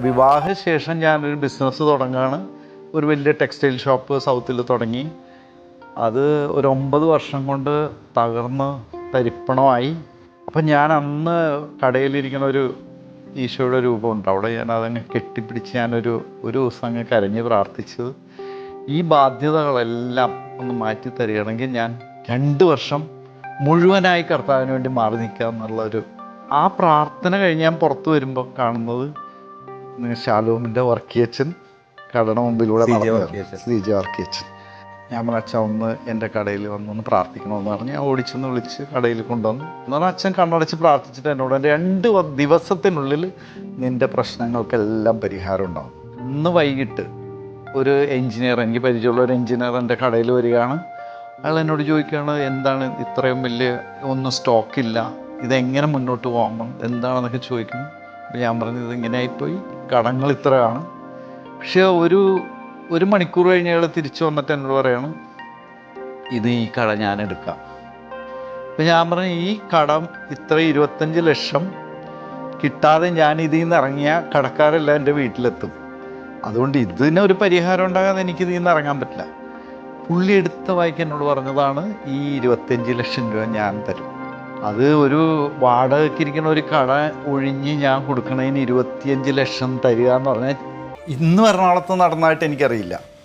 വിവാഹശേഷം ഞാനൊരു ബിസിനസ് തുടങ്ങുകയാണ് ഒരു വലിയ ടെക്സ്റ്റൈൽ ഷോപ്പ് സൗത്തിൽ തുടങ്ങി. അത് ഒരു ഒമ്പത് വർഷം കൊണ്ട് തകർന്ന് തരിപ്പണമായി. അപ്പം ഞാൻ അന്ന് കടയിലിരിക്കുന്ന ഒരു ഈശോയുടെ രൂപമുണ്ട് അവിടെ ഞാൻ അതങ്ങ് കെട്ടിപ്പിടിച്ച് ഞാനൊരു ഒരു ദിവസം അങ്ങ് കരഞ്ഞ് പ്രാർത്ഥിച്ചത് ഈ ബാധ്യതകളെല്ലാം ഒന്ന് മാറ്റി തരികയാണെങ്കിൽ ഞാൻ രണ്ട് വർഷം മുഴുവനായി കർത്താവിന് വേണ്ടി മാറി നിൽക്കുക എന്നുള്ളൊരു ആ പ്രാർത്ഥന കഴിഞ്ഞ് ഞാൻ പുറത്ത് വരുമ്പോൾ കാണുന്നത് ഷാലോമിന്റെ വർക്കിയച്ചൻ കടയുടെ മുമ്പിലൂടെ സ്ത്രീജ നടന്നു വർക്കിയച്ചൻ. ഞാൻ പറഞ്ഞ അച്ഛൻ ഒന്ന് എന്റെ കടയിൽ വന്നൊന്ന് പ്രാർത്ഥിക്കണമെന്ന് പറഞ്ഞ് ഞാൻ ഓടിച്ചെന്ന് വിളിച്ച് കടയിൽ കൊണ്ടുവന്നു. എന്ന് പറഞ്ഞാൽ അച്ഛൻ കണ്ണടച്ച് പ്രാർത്ഥിച്ചിട്ട് എന്നോട് രണ്ട് ദിവസത്തിനുള്ളിൽ നിന്റെ പ്രശ്നങ്ങൾക്കെല്ലാം പരിഹാരം ഉണ്ടാവും. ഇന്ന് വൈകിട്ട് ഒരു എഞ്ചിനീയർ എനിക്ക് പരിചയമുള്ള ഒരു എഞ്ചിനീയർ എന്റെ കടയിൽ വരികയാണ്. അയാൾ എന്നോട് ചോദിക്കുകയാണ് എന്താണ് ഇത്രയും വലിയ ഒന്നും സ്റ്റോക്കില്ല? ഇതെങ്ങനെ മുന്നോട്ട് പോകണം എന്താണെന്നൊക്കെ ചോദിക്കുന്നു. ഞാൻ പറഞ്ഞത് ഇങ്ങനെ ആയിപ്പോയി. കടങ്ങൾ ഇത്രയാണ്. പക്ഷേ ഒരു ഒരു മണിക്കൂർ കഴിഞ്ഞ് അയാൾ തിരിച്ചു വന്നിട്ട് എന്നോട് പറയണം ഇത് ഈ കട ഞാൻ എടുക്കാം. അപ്പം ഞാൻ പറഞ്ഞു ഈ കടം ഇത്ര ഇരുപത്തഞ്ച് ലക്ഷം കിട്ടാതെ ഞാൻ ഇതിൽ നിന്ന് ഇറങ്ങിയ കടക്കാരെല്ലാം എന്റെ വീട്ടിലെത്തും. അതുകൊണ്ട് ഇതിന് ഒരു പരിഹാരം ഉണ്ടാകാതെ എനിക്ക് ഇതിൽ നിന്ന് ഇറങ്ങാൻ പറ്റില്ല. പുള്ളി എടുത്ത വായിക്ക് എന്നോട് പറഞ്ഞതാണ് ഈ ഇരുപത്തഞ്ച് ലക്ഷം രൂപ ഞാൻ തരും. അത് ഒരു വാടകയ്ക്ക് ഇരിക്കുന്ന ഒരു കട ഒഴിഞ്ഞ് ഞാൻ കൊടുക്കണതിന് ഇരുപത്തിയഞ്ച് ലക്ഷം തരിക എന്ന് പറഞ്ഞാൽ ഇന്ന് എറണാകുളത്ത് നടന്നതായിട്ട് എനിക്കറിയില്ല.